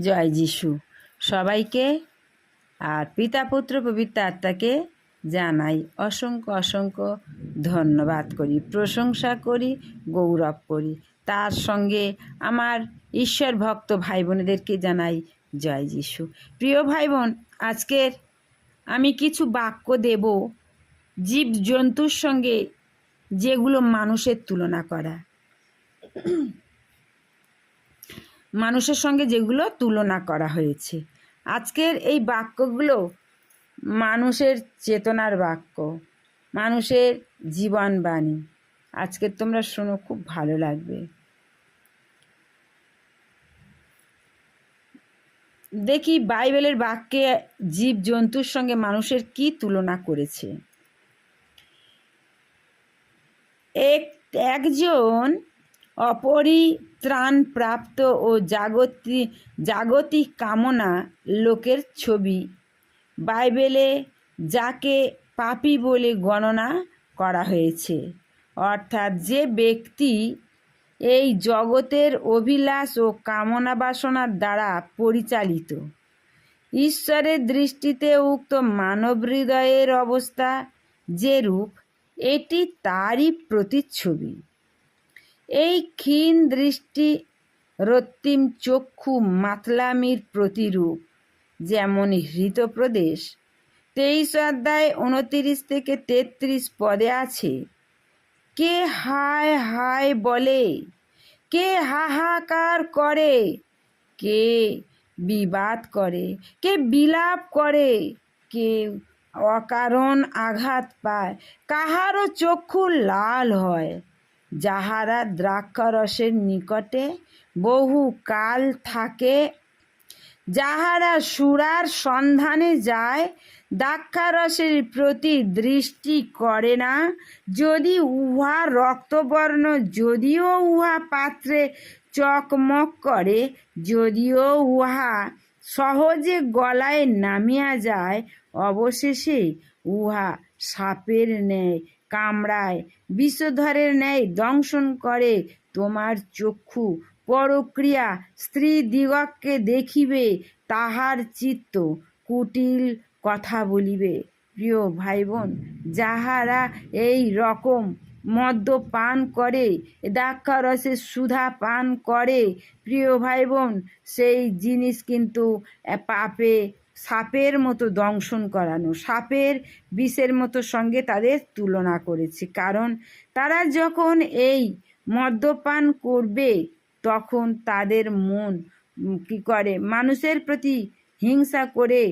জয় যিশু। সবাইকে আর পিতা, পুত্র, পবিত্র আত্মাকে জানাই অসংখ্য অসংখ্য ধন্যবাদ করি, প্রশংসা করি, গৌরব করি। তার সঙ্গে আমার ঈশ্বর ভক্ত ভাই বোনেদেরকে জানাই জয় যিশু। প্রিয় ভাই বোন, আজকের আমি কিছু বাক্য দেব জীব জন্তুর সঙ্গে যেগুলো মানুষের তুলনা করা। মানুষের সঙ্গে যেগুলো তুলনা করা হয়েছে। আজকের এই বাক্যগুলো মানুষের চেতনার বাক্য, মানুষের জীবনবাণী। আজকে তোমরা শোনো, খুব ভালো লাগবে। দেখি বাইবেলের বাক্যে জীব জন্তুর সঙ্গে মানুষের কি তুলনা করেছে। এক, একজন অপরিত্রাণপ্রাপ্ত ও জাগতিক জাগতিক কামনা লোকের ছবি। বাইবেলে যাকে পাপি বলে গণনা করা হয়েছে। অর্থাৎ যে ব্যক্তি এই জগতের অভিলাষ ও কামনা বাসনার দ্বারা পরিচালিত, ঈশ্বরের দৃষ্টিতে উক্ত মানব হৃদয়ের অবস্থা যেরূপ, এটি তারই প্রতিচ্ছবি। এই ক্ষীণ দৃষ্টি রক্তিম চক্ষু মাতলামির প্রতিরূপ, যেমন হৃতপ্রদেশ। তেইশ অধ্যায় উনতিরিশ থেকে তেত্রিশ পদে আছে, কে হায় হায় বলে, কে হাহাকার করে, কে বিবাদ করে, কে বিলাপ করে কে অকারণ আঘাত পায়, কাহারও চক্ষু লাল হয় যাহারা দ্রাক্ষারসের নিকটে বহু কাল থাকে, যাহারা সুরার সন্ধানে যায়, দ্রাক্ষারসের প্রতি দৃষ্টি করে না। যদি উহা রক্তবর্ণ, যদিও উহা পাত্রে চকমক করে, যদিও উহা সহজে গলায় নামিয়া যায়, অবশেষে উহা সাপের ন্যায় কামড়ায়। বিষধরের ন্যায় দংশন করে তোমার চক্ষু। পরক্রিয়া স্ত্রী দিগককে দেখিবে, তাহার চিত্ত কুটিল কথা বলিবে। প্রিয় ভাই বোন যাহারা এই রকম মদ্য পান করে দ্রাক্ষারসের সুধা পান করে, প্রিয় ভাই বোন সেই জিনিস কিন্তু পাপে সাপের মতো দংশন করানো, সাপের বিষের মতো সঙ্গে তাদের তুলনা করেছে। কারণ তারা যখন এই মদ্যপান করবে, তখন তাদের মন কি করে? মানুষের প্রতি হিংসা করে,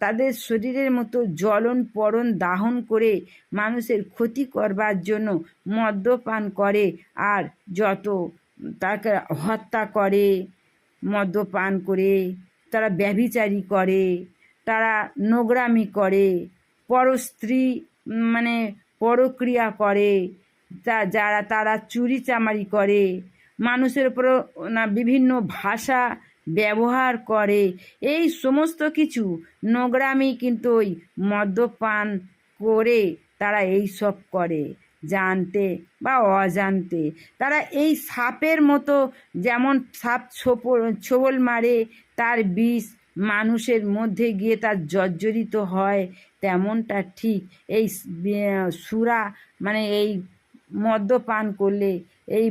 তাদের শরীরের মতো জ্বলন পরন দাহন করে মানুষের ক্ষতি করবার জন্য মদ্যপান করে। আর যত তাকে হত্যা করে, মদ্যপান করে তারা ব্যভিচারী করে, তারা নোংরামি করে, পরস্ত্রী মানে পরক্রিয়া করে, তা, যারা, তারা চুরি চামারি করে, মানুষের উপর, না, বিভিন্ন ভাষা ব্যবহার করে, এই সমস্ত কিছু নোংরামি কিন্তু ওই মদ্যপান করে তারা এই সব করে। জানতে বা অজান্তে। তারা এই সাপের মতো যেমন সাপ ছোপল ছোবল মারে, তার বিষ মানুষের মধ্যে গিয়ে তার জর্জরিত হয়, তেমনটা ঠিক। এই সুরা মানে এই মদ্যপান করলে, এই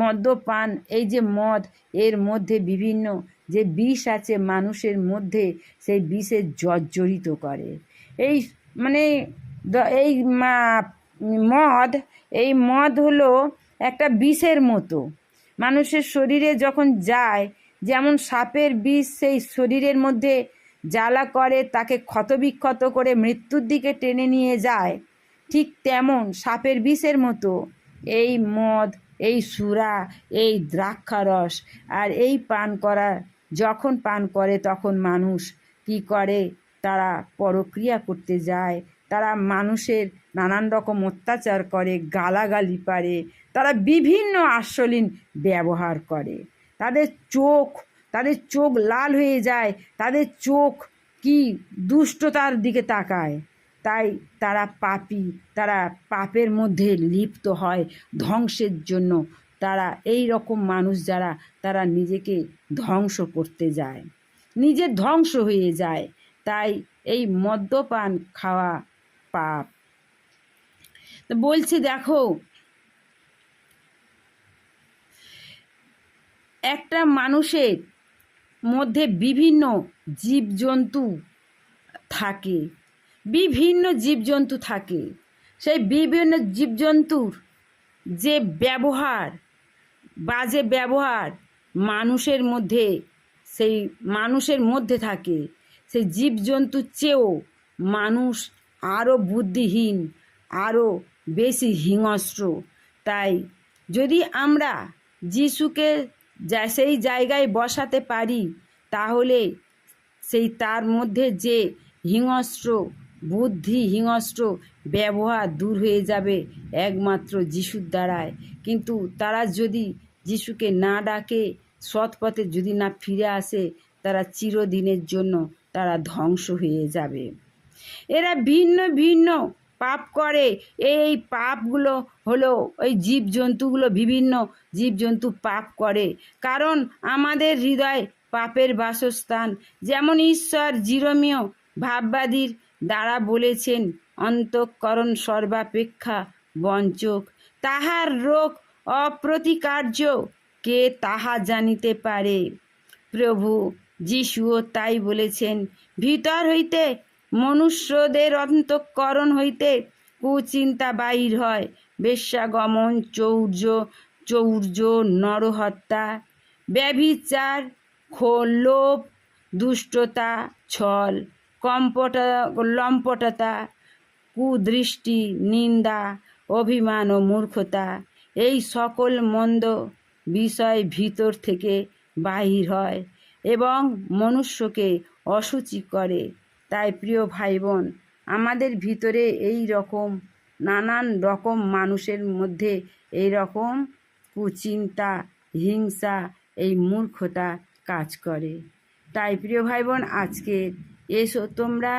মদ্যপান, এই যে মদ, এর মধ্যে বিভিন্ন যে বিষ আছে মানুষের মধ্যে, সেই বিষের জর্জরিত করে। এই মানে এই মদ, এই মদ হলো একটা বিষের মতো। মানুষের শরীরে যখন যায়, যেমন সাপের বিষ সেই শরীরের মধ্যে জ্বালা করে, তাকে ক্ষতবিক্ষত করে মৃত্যুর দিকে টেনে নিয়ে যায়, ঠিক তেমন সাপের বিষের মতো। এই মদ, এই সুরা, এই দ্রাক্ষারস আর এই পান করা, যখন পান করে তখন মানুষ কি করে? তারা পরক্রিয়া করতে যায় তারা মানুষের নানান রকম অত্যাচার করে, গালাগালি পারে, তারা বিভিন্ন আশ্বলীন ব্যবহার করে। তাদের চোখ তাদের চোখ লাল হয়ে যায়, তাদের চোখ কি দুষ্টতার দিকে তাকায়। তাই তারা পাপি, তারা পাপের মধ্যে লিপ্ত হয়, ধ্বংসের জন্য। তারা এই রকম মানুষ যারা, তারা নিজেকে ধ্বংস করতে যায়। নিজের ধ্বংস হয়ে যায়। তাই এই মদ্যপান খাওয়া পাপ। তো বলছি, দেখো, একটা মানুষের মধ্যে বিভিন্ন জীবজন্তু থাকে, বিভিন্ন জীবজন্তু থাকে। সেই বিভিন্ন জীবজন্তুর যে ব্যবহার বাজে ব্যবহার মানুষের মধ্যে, সেই মানুষের মধ্যে থাকে, সেই জীবজন্তুর চেয়েও মানুষ আরও বুদ্ধিহীন, আরও বেশি হিংস্র। তাই যদি আমরা যিশুকে সেই জায়গায় বসাতে পারি, তাহলে সেই তার মধ্যে যে হিংস্র বুদ্ধি হিংস্র ব্যবহার দূর হয়ে যাবে একমাত্র যিশুর দ্বারায়। কিন্তু তারা যদি যিশুকে না ডাকে, সৎপথে যদি না ফিরে আসে, তারা চিরদিনের জন্য তারা ধ্বংস হয়ে যাবে। এরা ভিন্ন ভিন্ন পাপ করে। এই পাপগুলো হলো ওই জীবজন্তুগুলো বিভিন্ন জীবজন্তু পাপ করে। কারণ আমাদের হৃদয় পাপের বাসস্থান। যেমন ঈশ্বর জিরমীয় ভাববাদীর দ্বারা বলেছেন, অন্তঃকরণ সর্বাপেক্ষা বঞ্চক। তাহার রোগ অপ্রতিকার্য, কে তাহা জানিতে পারে? প্রভু যিশুও তাই বলেছেন, ভিতর হইতে মনুষ্যদের অন্তঃকরণ হইতে কুচিন্তা বাহির হয়। বেশ্যাগমন, চৌর্য চৌর্য, নরহত্যা, ব্যভিচার লোভ, দুষ্টতা, ছল, কম্পটা, লম্পটতা, কুদৃষ্টি, নিন্দা, অভিমান ও মূর্খতা, এই সকল মন্দ বিষয় ভিতর থেকে বাহির হয় এবং মনুষ্যকে অসুচি করে। তাই প্রিয় ভাই বোন আমাদের ভিতরে এই রকম নানান রকম মানুষের মধ্যে এই রকম কুচিন্তা, হিংসা, এই মূর্খতা কাজ করে। তাই প্রিয় ভাই বোন আজকে এসো তোমরা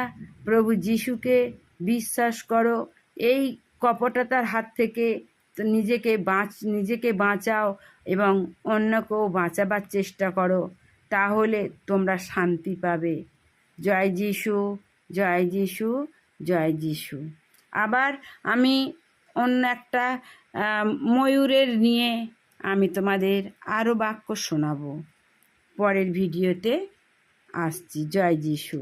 প্রভু যিশুকে বিশ্বাস করো, এই কপটতার হাত থেকে নিজেকে বাঁচ, নিজেকে বাঁচাও এবং অন্যকেও বাঁচাবার চেষ্টা করো, তাহলে তোমরা শান্তি পাবে। জয় যিশু জয় যিশু জয় যিশু। আবার আমি অন্য একটা ময়ূরের নিয়ে আমি তোমাদের আরও বাক্য শোনাব। পরের ভিডিওতে আসছি। জয় যিশু।